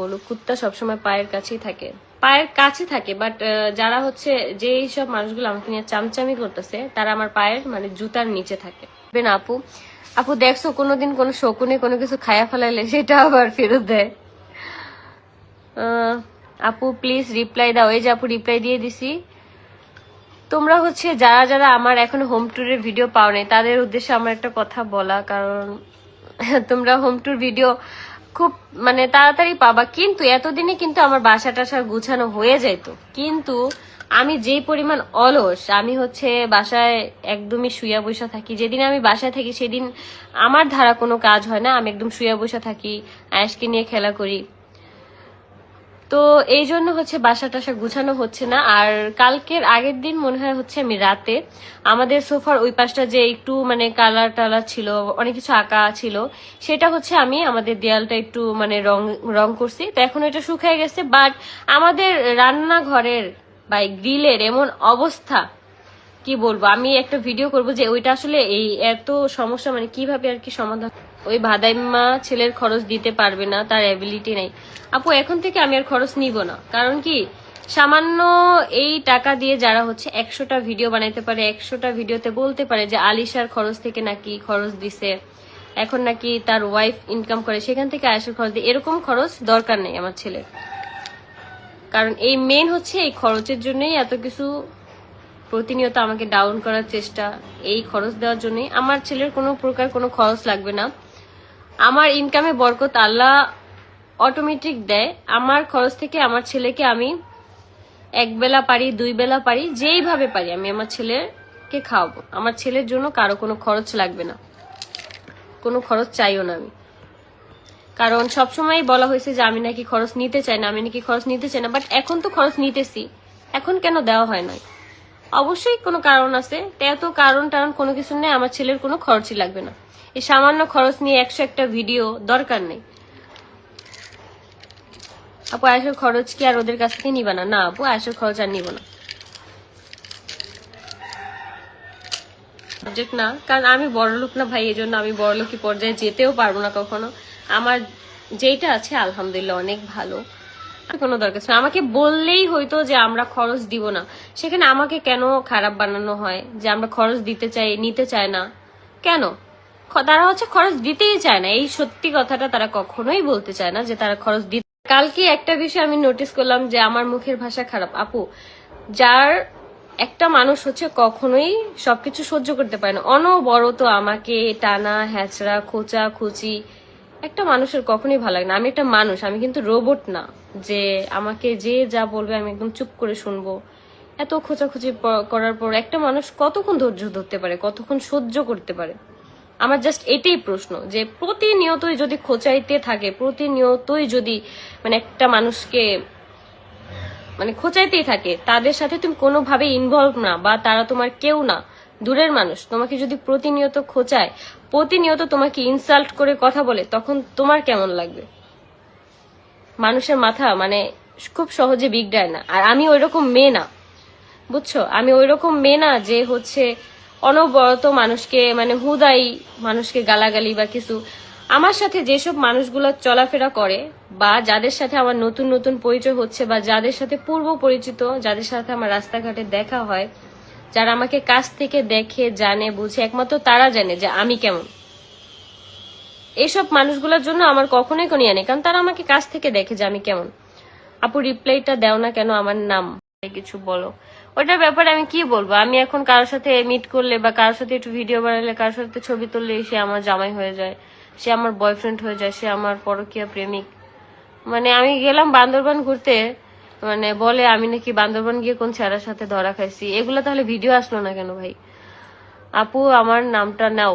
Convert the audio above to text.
বলুক, কুত্তা সবসময় পায়ের কাছেই থাকে। পায়ের কাছে থাকে বাট যারা হচ্ছে যেই সব মানুষগুলো আমাকে নিয়ে চামচামি করতেছে, তারা আমার পায়ের মানে জুতার নিচে থাকে। বেন আপু আপু দেখছ, কোনোদিন কোনো শকুনে কোনো কিছু খায়া ফেলাইলে সেটা আবার ফেরত দেয়। আপু প্লিজ রিপ্লাই দাও। এই যে আপু রিপ্লাই দিয়ে দিছি। তোমরা হচ্ছে যারা যারা আমার এখন হোম ট্যুরের ভিডিও পাও নাই তাদের উদ্দেশ্যে আমার একটা কথা বলা, কারণ তোমরা হোম ট্যুর ভিডিও খুব মানে তাড়াতাড়ি পাবা। কিন্তু এতদিনে কিন্তু আমার বাসা টাসা গুছানো হয়ে যেত কিন্তু আমি যে পরিমাণ অলস, আমি হচ্ছে বাসায় একদমই শুয়া বসা থাকি। যেদিন আমি বাসায় থাকি, সেদিন আমার ধারা কোনো কাজ হয় না। আমি একদম শুয়া বসা থাকি আয়াসকে নিয়ে খেলা করি। তো এই জন্য হচ্ছে বাসা টাসা গুছানো হচ্ছে না। আর কালকের আগের দিন মনে হয় হচ্ছে আমি রাতে আমাদের সোফার ওই পাশটা যে একটু মানে কালার টালার ছিল, অনেক কিছু আঁকা ছিল, সেটা হচ্ছে আমি আমাদের দেয়ালটা একটু মানে রং রং করছি। তো এখন এটা শুকিয়ে গেছে বাট আমাদের রান্নাঘরের বা গ্রিলের এমন অবস্থা, কি বলব? আমি একটা ভিডিও করব যে ওইটা আসলে এই এত সমস্যা মানে কীভাবে আর কি সমাধান ওই ভাদাইমা ছেলের খরচ দিতে পারবে না, তার অ্যাবিলিটি নেই। আপু, এখন থেকে আমি আর খরচ নিব না। কারণ কি? সামান্য এই টাকা দিয়ে যারা হচ্ছে একশোটা ভিডিও বানাইতে পারে, একশোটা ভিডিওতে বলতে পারে যে আলিশার খরচ থেকে নাকি খরচ দিছে, এখন নাকি তার ওয়াইফ ইনকাম করে, সেখান থেকে আয়সার খরচ দিয়ে এরকম খরচ দরকার নেই আমার ছেলের। কারণ এই মেন হচ্ছে এই খরচের জন্যই এত কিছু প্রতিনিয়ত আমাকে ডাউন করার চেষ্টা, এই খরচ দেওয়ার জন্যই। আমার ছেলের কোনো প্রকার কোনো খরচ লাগবে না। আমার ইনকামে বরকত আল্লাহ অটোমেটিক দেয়। আমার খরচ থেকে আমার ছেলেকে আমি এক বেলা পারি, দুই বেলা পারি, যেইভাবে পারি আমি আমার ছেলেকে খাওয়াবো। আমার ছেলের জন্য কারও কোনো খরচ লাগবে না। কোনো খরচ চাইও না আমি। কারণ সবসময় বলা হয়েছে যে আমি নাকি খরচ নিতে চাই না, আমি নাকি খরচ নিতে চাই না বাট এখন তো খরচ নিতেছি। এখন কেন দেওয়া হয় নাই? অবশ্যই কোনো কারণ আছে, তো কারণ টারণ কোনো কিছু নেই, আমার ছেলের কোনো খরচই লাগবে না। এই সামান্য খরচ নিয়ে একশো একটা ভিডিও দরকার নেই। আপু, আয়সের খরচ কি আর ওদের কাছ থেকে নিবা না? না, আপু, আয়সের খরচ আর নিব না। না, কারণ আমি বড় লোক না ভাই এই জন্য আমি বড় লোকি পর্যায়ে যেতেও পারব না কখনো। আমার যেটা আছে, আলহামদুলিল্লাহ, অনেক ভালো। কোনো দরকার ছিল আমাকে বললেই হয়তো যে আমরা খরচ দিব না। সেখানে আমাকে কেন খারাপ বানানো হয়? যে আমরা খরচ দিতে চাই, নিতে চায় না। কেন? তারা হচ্ছে খরচ দিতেই চায় না। এই সত্যি কথাটা তারা কখনোই বলতে চায় না যে তারা খরচ দিতে কালকে একটা বিষয় আমি নোটিস করলাম যে আমার মুখের ভাষা খারাপ। আপু, যার একটা মানুষ হচ্ছে কখনোই সবকিছু সহ্য করতে পারে না। অনবরত আমাকে টানা, হ্যাচড়া, খোঁচা, খুচি, একটা মানুষের কখনোই ভালো লাগে না। আমি একটা মানুষ, আমি কিন্তু রোবট না যে আমাকে যে যা বলবে আমি একদম চুপ করে শুনব। এত খোঁচাখুচি করার পর একটা মানুষ কতক্ষণ ধৈর্য ধরতে পারে, কতক্ষণ সহ্য করতে পারে? আমার জাস্ট এটাই প্রশ্ন, যে প্রতিনিয়তই যদি খোঁচাইতে থাকে, প্রতিনিয়তই যদি মানে একটা মানুষকে মানে খোঁচাইতেই থাকে, তাদের সাথে তুমি কোনোভাবে ইনভলভ না বা তারা তোমার কেউ না, দূরের মানুষ, তোমাকে যদি প্রতিনিয়ত খোঁচায়, প্রতিনিয়ত তোমাকে ইনসাল্ট করে কথা বলে, তখন তোমার কেমন লাগবে? মানুষের মাথা মানে খুব সহজে বিগড়ায় না। আর আমি ওই রকম মেয়ে না, বুঝছ? আমি ওই রকম মেয়ে না যে হচ্ছে অনবরত মানুষকে মানে হুদাই মানুষকে গালাগালি বা কিছু। আমার সাথে যেসব মানুষগুলো চলাফেরা করে বা যাদের সাথে আমার নতুন নতুন পরিচয় হচ্ছে বা যাদের সাথে পূর্ব পরিচিত, যাদের সাথে আমার রাস্তাঘাটে দেখা হয়, যারা আমাকে কাছ থেকে দেখে, জানে, বুঝে, একমাত্র তারা জানে যে আমি কেমন। এইসব মানুষগুলোর জন্য আমার কখনোই কোনো ইয়ে নেই, কারণ তারা আমাকে কাছ থেকে দেখে যে আমি কেমন। আপু রিপ্লাইটা দেও না কেন আমার নাম। কিছু বলো। ওটার ব্যাপারে আমি কি বলব? আমি এখন কারোর সাথে মিট করলে বা কারোর সাথে একটু ভিডিও বানালে কারোর সাথে ছবি তুললে সে আমার জামাই হয়ে যায়, সে আমার বয়ফ্রেন্ড হয়ে যায়, সে আমার পরকীয়া প্রেমিক। মানে আমি গেলাম বান্দরবান ঘুরতে মানে বলে আমি নাকি বান্দরবান গিয়ে কোন ছেলের সাথে ধরা খাইছি। এগুলো তাহলে ভিডিও আসলো না কেন ভাই? আপু, আমার নামটা নাও।